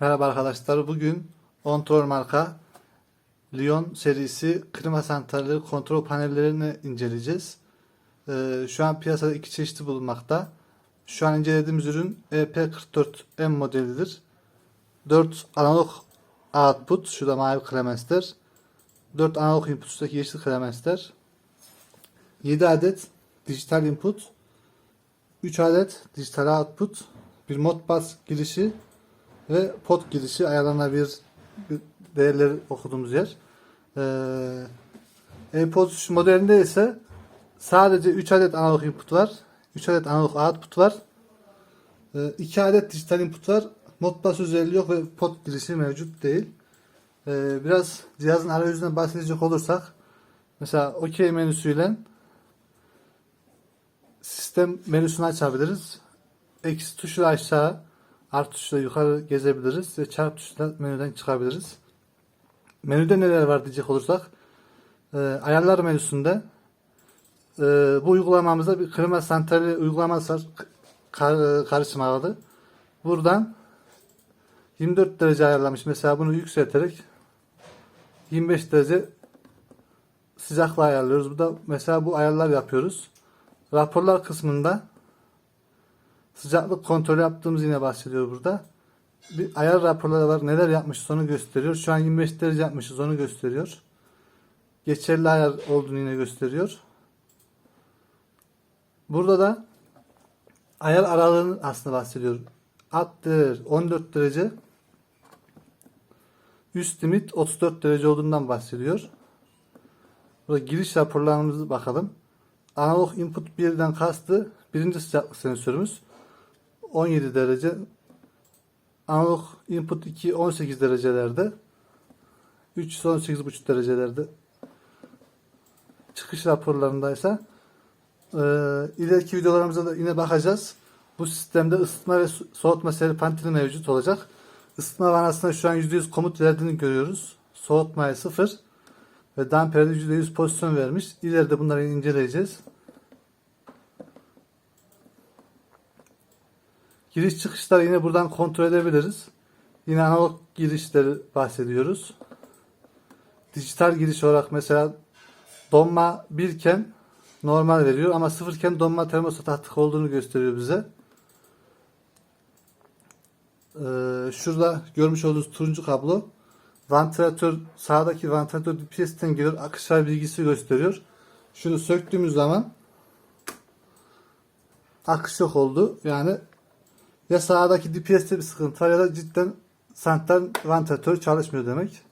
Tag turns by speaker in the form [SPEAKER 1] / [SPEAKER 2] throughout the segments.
[SPEAKER 1] Merhaba arkadaşlar. Bugün Ontrol marka Lyon serisi klima santralleri kontrol panellerini inceleyeceğiz. Ee, şu an piyasada iki çeşitli bulunmakta. Şu an incelediğimiz ürün E EP44M modelidir. 4 analog output, şurada mavi klemensler. 4 analog input, şuradaki yeşil klemensler. 7 adet dijital input, 3 adet dijital output, bir modbus girişi ve pot girişi ayarlanabilir değerleri okuduğumuz yer. Ee, AirPods modelinde ise sadece 3 adet analog input var. 3 adet analog output var. 2 adet dijital input var. Modbus özelliği yok ve pot girişi mevcut değil. Ee, biraz cihazın arayüzünden bahsedecek olursak mesela OK menüsüyle sistem menüsünü açabiliriz. Eksi tuşuyla aşağı, artı tuşuyla yukarı gezebiliriz ve çarp tuşuyla menüden çıkabiliriz. Menüde neler var diyecek olursak e, ayarlar menüsünde e, bu uygulamamızda bir klima santrali uygulaması var. Kar, karışım ağlı. Buradan 24 derece ayarlamış. Mesela bunu yükselterek 25 derece sıcaklığı ayarlıyoruz. Bu da mesela bu ayarlar yapıyoruz. Raporlar kısmında sıcaklık kontrolü yaptığımız yine bahsediyor burada. Bir ayar raporları var. Neler yapmışız onu gösteriyor. Şu an 25 derece yapmışız onu gösteriyor. Geçerli ayar olduğunu yine gösteriyor. Burada da ayar aralığını aslında bahsediyor. Değer 14 derece. Üst limit 34 derece olduğundan bahsediyor. Burada giriş raporlarımızı bakalım. Analog input 1'den kastı birinci sıcaklık sensörümüz 17 derece. Analog input 2 18 derecelerde. 3 18,5 derecelerde. Çıkış raporlarındaysa e, ileriki videolarımızda da yine bakacağız. Bu sistemde ısıtma ve so- soğutma seri mevcut olacak. Isıtma vanasına şu an %100 komut verdiğini görüyoruz. Soğutmaya 0 ve damperde %100 pozisyon vermiş. İleride bunları inceleyeceğiz. Giriş çıkışları yine buradan kontrol edebiliriz. Yine analog girişleri bahsediyoruz. Dijital giriş olarak mesela donma 1 iken normal veriyor ama 0 iken donma termostat aktif olduğunu gösteriyor bize. Ee, şurada görmüş olduğunuz turuncu kablo vantilatör sağdaki vantilatör DPS'ten geliyor akışlar bilgisi gösteriyor. Şunu söktüğümüz zaman akış yok oldu. Yani ya sağdaki DPS'te bir sıkıntı var ya da cidden santral vantilatör çalışmıyor demek.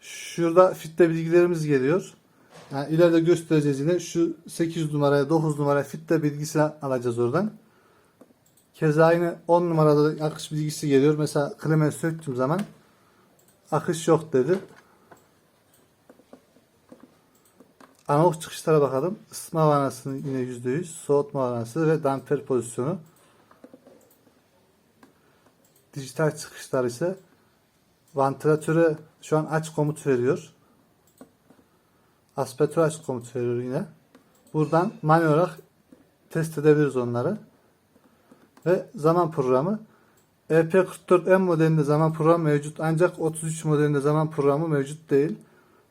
[SPEAKER 1] Şurada fitte bilgilerimiz geliyor. Yani ileride göstereceğiz yine. Şu 8 numaraya 9 numaraya fitte bilgisini alacağız oradan. Keza yine 10 numarada da akış bilgisi geliyor. Mesela klemen söktüğüm zaman akış yok dedi. Analog çıkışlara bakalım. Isıtma vanası yine %100. Soğutma vanası ve damper pozisyonu. Dijital çıkışlar ise vantilatöre şu an aç komut veriyor. Aspiratör aç komut veriyor yine. Buradan manuel olarak test edebiliriz onları. Ve zaman programı. EP44M modelinde zaman programı mevcut ancak 33 modelinde zaman programı mevcut değil.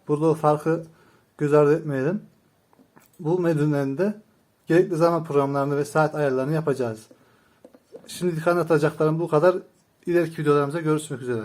[SPEAKER 1] Burada o farkı göz ardı etmeyelim. Bu menülerinde gerekli zaman programlarını ve saat ayarlarını yapacağız. Şimdilik anlatacaklarım bu kadar. İleriki videolarımızda görüşmek üzere.